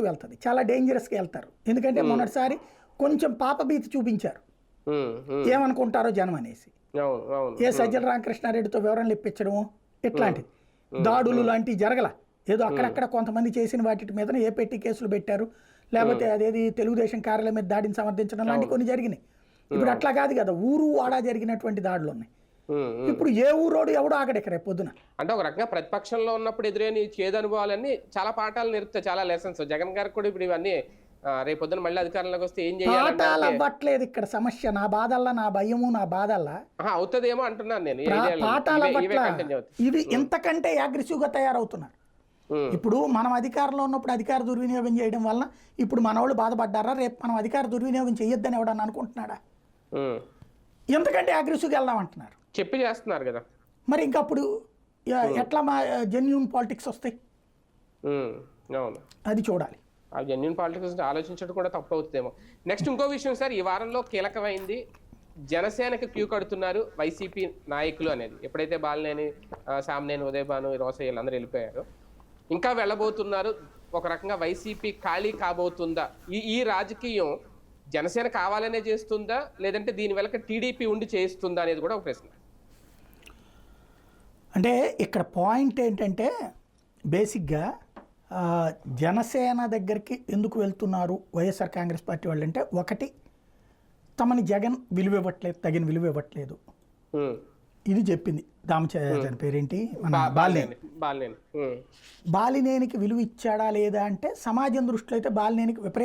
వెళ్తుంది. చాలా డేంజరస్గా వెళ్తారు. ఎందుకంటే మొన్నటిసారి కొంచెం పాప భీతి చూపించారు. ఏమనుకుంటారో జనం అనేసి. ఏ సజ్జల రామకృష్ణారెడ్డితో వివరణలు ఇప్పించడము ఇట్లాంటిది. దాడులు లాంటివి జరగల. ఏదో అక్కడక్కడ కొంతమంది చేసిన వాటి మీద ఏ పెట్టి కేసులు పెట్టారు. లేకపోతే అదేది తెలుగుదేశం కార్యాలయం మీద దాడిని సమర్థించడం లాంటి కొన్ని జరిగినాయి. ఇప్పుడు అట్లా కాదు కదా. ఊరు వాడా జరిగినటువంటి దాడులు ఉన్నాయి. ఇప్పుడు ఏ ఊరోడు ఎవడో ఆగడు రేపు పొద్దున. అంటే ఒక రకంగా ప్రతిపక్షంలో ఉన్నప్పుడు ఎదురైన చేదు అనుభవాలన్నీ చాలా పాఠాలు నేర్పుతాయి చాలా లెసన్స్ జగన్ గారికి కూడా ఇప్పుడు ఇవన్నీ రేపు పొద్దున మళ్ళీ అధికారంలోకి వస్తే ఏం పాఠాలు అవ్వట్లేదు ఇక్కడ సమస్య. నా బాధల్లా నా భయము నా బాధల్లా. అవుతుందేమో అంటున్నాను నేను. పాఠాలు ఇవి ఇంతకంటే అగ్రెసివ్గా తయారవుతున్నారు. ఇప్పుడు మనం అధికారంలో ఉన్నప్పుడు అధికార దుర్వినియోగం చేయడం వలన ఇప్పుడు మన వాళ్ళు బాధపడ్డారా? రేపు మనం అధికార దుర్వినియోగం చేయొద్దని ఎవడన్నా అనుకుంటున్నాడా? ఉమ్. ఎంతకంటే అగ్రెసివ్గా వెళ్దాం అంటున్నారు. చెప్పి చేస్తున్నారు కదా. మరి ఇంకా అప్పుడు ఎ- ఎట్లా మా జెన్యున్ పాలిటిక్స్ వస్తాయి? ఉమ్, అవును. అది చూడాలి. ఆ జెన్యున్ పాలిటిక్స్ ఆలోచించడం కూడా తప్పు అవుతుందేమో. నెక్స్ట్ ఇంకో విషయం సార్ ఈ వారంలో కీలకమైంది జనసేనకి క్యూ కడుతున్నారు వైసీపీ నాయకులు అనేది. ఎప్పుడైతే బాలినేని సామినేని ఉదయభాను రోసయ్య వీళ్ళందరూ వెళ్ళిపోయారు ఇంకా వెళ్ళబోతున్నారు. ఒక రకంగా వైసీపీ ఖాళీ కాబోతుందా? ఈ ఈ రాజకీయం జనసేన కావాలనే చేస్తుందా? లేదంటే దీని వెనక టీడీపీ ఉండి చేస్తుందా అనేది కూడా ఒక ప్రశ్న. అంటే ఇక్కడ పాయింట్ ఏంటంటే బేసిక్గా జనసేన దగ్గరికి ఎందుకు వెళ్తున్నారు వైఎస్ఆర్ కాంగ్రెస్ పార్టీ వాళ్ళు అంటే ఒకటి తమని జగన్ విలువ ఇవ్వట్లేదు తగిన విలువ ఇవ్వట్లేదు. ఇది చెప్పింది దామచంద్ర పేరేంటి? మన బాలినేని. బాలినేని. బాలినేనికి విలువ ఇచ్చాడా లేదా అంటే సమాజం దృష్టిలో అయితే బాలినేనికి విపరీత